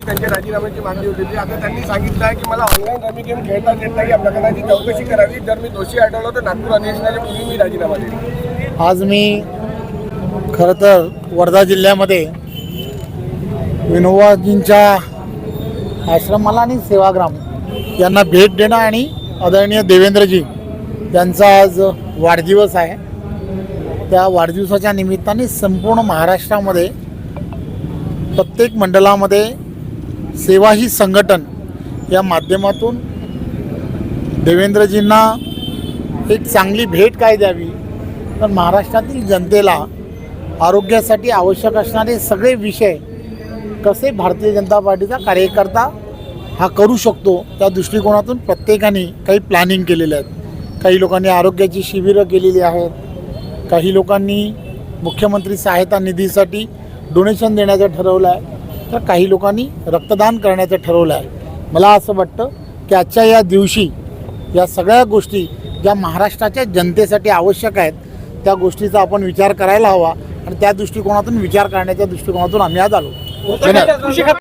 त्यांच्या राजीनाम्याची मागणी होती आता त्यांनी सांगितलं आहे की मला ऑनलाईन रमी गेम खेळता येत नाही या प्रकरणाची चौकशी करावी. जर मी दोषी आढळलो तर नागपूर अधिवेशनाच्या पूर्वी मी राजीनामा देईन. आज मी खरं तर वर्धा जिल्ह्यामध्ये विनोबाजींच्या आश्रमाला आणि सेवाग्राम यांना भेट देणं आणि आदरणीय देवेंद्रजी यांचा आज वाढदिवस आहे. त्या वाढदिवसाच्या निमित्ताने संपूर्ण महाराष्ट्रामध्ये प्रत्येक मंडळामध्ये सेवा ही संघटन या माध्यमातून देवेंद्रजींना एक चांगली भेट काय द्यावी? तर महाराष्ट्रातील जनतेला आरोग्यासाठी आवश्यक असणारे सगळे विषय कसे भारतीय जनता पार्टीचा कार्यकर्ता हा करू शकतो त्या दृष्टिकोनातून प्रत्येकाने काही प्लॅनिंग केलेले आहेत. काही लोकांनी आरोग्याची शिबिरं केलेली आहेत. काही लोकांनी मुख्यमंत्री सहायता निधीसाठी डोनेशन देण्याचं ठरवलं आहे. तर काही लोकांनी रक्तदान करण्याचं ठरवलं आहे मला असं वाटतं की आजच्या या दिवशी या सगळ्या गोष्टी ज्या महाराष्ट्राच्या जनतेसाठी आवश्यक आहेत त्या गोष्टीचा आपण विचार करायला हवा आणि त्या दृष्टिकोनातून विचार करण्याच्या दृष्टिकोनातून आम्ही आज आलो. धन्यवाद.